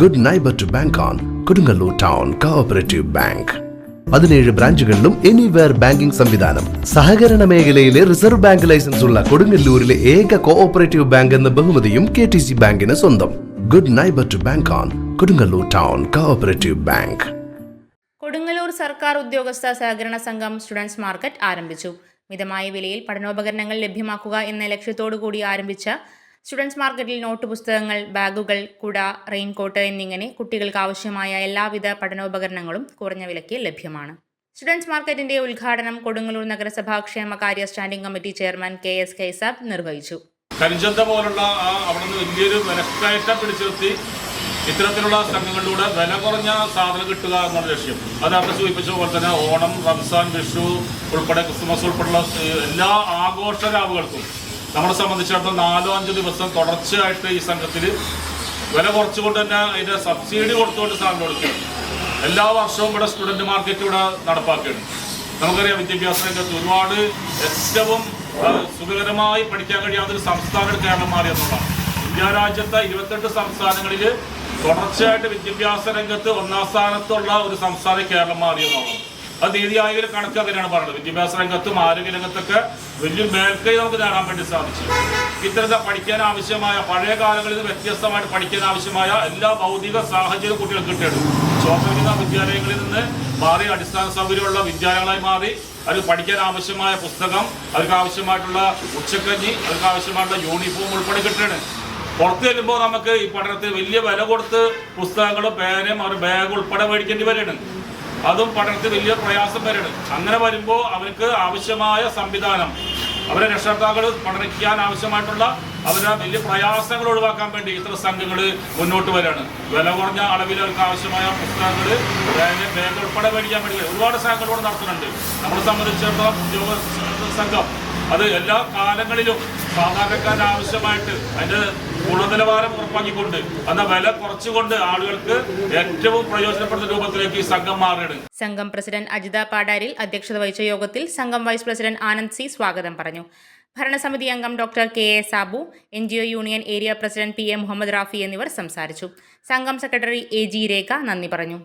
Good neighbour to bank on Kodungallur town cooperative bank പതിനേഴ് ബ്രാഞ്ചുകളിലും anywhere banking സംവിധാനം. സഹകരണ മേഖലയിലെ റിസർവ് ബാങ്ക് ലൈസൻസ് ഉള്ള കൊടുങ്ങല്ലൂരിലെ ഏക കോഓപ്പറേറ്റീവ് ബാങ്ക് എന്ന ബഹുമതിയും കെ ടി സി ബാങ്കിന് സ്വന്തം. Good neighbour to bank on Kodungallur town cooperative bank Kodungallur സർക്കാർ ഉദ്യോഗസ്ഥ സഹകരണ സംഘം സ്റ്റുഡൻസ് മാർക്കറ്റ് ആരംഭിച്ചു. മിതമായ വിലയിൽ പഠനോപകരണങ്ങൾ ലഭ്യമാക്കുക എന്ന ലക്ഷ്യത്തോടു കൂടി ആരംഭിച്ച സ്റ്റുഡൻസ് മാർക്കറ്റിൽ നോട്ട് പുസ്തകങ്ങൾ ബാഗുകൾ കുട റെയിൻകോട്ട് എന്നിങ്ങനെ കുട്ടികൾക്ക് ആവശ്യമായ എല്ലാവിധ പഠനോപകരണങ്ങളും കുറഞ്ഞ വിലയ്ക്ക് ലഭ്യമാണ്. സ്റ്റുഡൻസ് മാർക്കറ്റിന്റെ ഉദ്ഘാടനം കൊടുങ്ങല്ലൂർ നഗരസഭാ ക്ഷേമകാര്യ standing committee chairman K S Kaisab നിർവഹിച്ചു. കരിഞ്ചന്ത പോലുള്ള ആ അവിടെ നിന്ന് വലിയൊരു വിലക്കയറ്റം പിടിച്ചു നിർത്തി ഇത്തരത്തിലുള്ള സംഘങ്ങളിലൂടെ വില കുറഞ്ഞ സാധനം കിട്ടുക എന്നുള്ള ലക്ഷ്യം. അത് അവിടെ സൂചിപ്പിച്ച പോലെ തന്നെ ഓണം റംസാൻ വിഷു ഉൾപ്പെടെ ക്രിസ്മസ് ഉൾപ്പെടെയുള്ള എല്ലാ ആഘോഷ രാവുകൾക്കും നമ്മളെ സംബന്ധിച്ചിടത്തോളം നാലോ അഞ്ചോ ദിവസം തുടർച്ചയായിട്ട് ഈ സംഘത്തിൽ വില കുറച്ചുകൊണ്ട് തന്നെ അതിന്റെ സബ്സിഡി കൊടുത്തുകൊണ്ട് സാധനം കൊടുക്കുകയാണ്. എല്ലാ വർഷവും ഇവിടെ സ്റ്റുഡന്റ് മാർക്കറ്റ് ഇവിടെ നടപ്പാക്കുകയാണ്. നമുക്കറിയാം വിദ്യാഭ്യാസ രംഗത്ത് ഒരുപാട് ഏറ്റവും സുഖകരമായി പഠിക്കാൻ കഴിയാത്തൊരു സംസ്ഥാനം കേരളം മാറിയെന്നുള്ളതാണ് ഇന്ത്യ രാജ്യത്തെ ഇരുപത്തെട്ട് സംസ്ഥാനങ്ങളിൽ തുടർച്ചയായിട്ട് വിദ്യാഭ്യാസ രംഗത്ത് ഒന്നാം സ്ഥാനത്തുള്ള ഒരു സംസ്ഥാനം കേരളം മാറിയെന്നുള്ളതാണ് അത് നീതി ആയോഗിന്റെ കണക്ക് അങ്ങനെയാണ് പറയുന്നത് വിദ്യാഭ്യാസ രംഗത്തും ആരോഗ്യ രംഗത്തൊക്കെ വലിയ മേൽക്കൈ നമുക്ക് നേടാൻ വേണ്ടി സാധിച്ചു. ഇത്തരത്തിൽ പഠിക്കാൻ ആവശ്യമായ പഴയ കാലങ്ങളിൽ നിന്ന് വ്യത്യസ്തമായിട്ട് പഠിക്കാൻ ആവശ്യമായ എല്ലാ ഭൗതിക സാഹചര്യവും കുട്ടികൾക്ക് കിട്ടിയിട്ടുണ്ട്. സ്വാഭാവിക വിദ്യാലയങ്ങളിൽ നിന്ന് മാറി അടിസ്ഥാന സൗകര്യമുള്ള വിദ്യാലയങ്ങളായി മാറി അത് പഠിക്കാൻ ആവശ്യമായ പുസ്തകം അവർക്ക് ആവശ്യമായിട്ടുള്ള ഉച്ചക്കഞ്ഞി അവർക്ക് ആവശ്യമായിട്ടുള്ള യൂണിഫോം ഉൾപ്പെടെ കിട്ടുകയാണ് പുറത്ത് ചെല്ലുമ്പോൾ നമുക്ക് ഈ പഠനത്തിൽ വലിയ വില കൊടുത്ത് പുസ്തകങ്ങളും പേനയും അവർ ബാഗ് ഉൾപ്പെടെ മേടിക്കേണ്ടി വരികയാണ്. അതും പഠനത്തിൽ വലിയ പ്രയാസം വരണം അങ്ങനെ വരുമ്പോൾ അവർക്ക് ആവശ്യമായ സംവിധാനം അവരെ രക്ഷകർത്താക്കൾ പഠനിക്കാൻ ആവശ്യമായിട്ടുള്ള അവരുടെ വലിയ പ്രയാസങ്ങൾ ഒഴിവാക്കാൻ വേണ്ടി ഇത്ര സംഘങ്ങൾ മുന്നോട്ട് വരികയാണ് വില കുറഞ്ഞ അളവിൽ അവർക്ക് ആവശ്യമായ പുസ്തകങ്ങൾ ബാഗ് ഉൾപ്പെടെ മേടിക്കാൻ വേണ്ടി ഒരുപാട് സംഘങ്ങളോട് നടത്തുന്നുണ്ട്. നമ്മളെ സംബന്ധിച്ചിടത്തോളം ഉദ്യോഗ സംഘം അത് എല്ലാ കാലങ്ങളിലും സാധാരണക്കാരന് ആവശ്യമായിട്ട് അതിന്റെ ഗുണനിലവാരം ഉറപ്പാക്കിക്കൊണ്ട് എന്ന വില കുറച്ചുകൊണ്ട് ആളുകൾക്ക് ഏറ്റവും പ്രയോജനപ്പെടുന്ന രൂപത്തിലേക്ക് ഈ സംഘം മാറുകയാണ് സംഘം പ്രസിഡന്റ് അജിത പാടാരിൽ അധ്യക്ഷത വഹിച്ച യോഗത്തിൽ സംഘം വൈസ് പ്രസിഡന്റ് ആനന്ദ് സി സ്വാഗതം പറഞ്ഞു. ഭരണസമിതി അംഗം doctor K A Sabu N G O union area president P A Muhammad Rafi എന്നിവർ സംസാരിച്ചു. സംഘം സെക്രട്ടറി എ ജി രേഖ നന്ദി പറഞ്ഞു.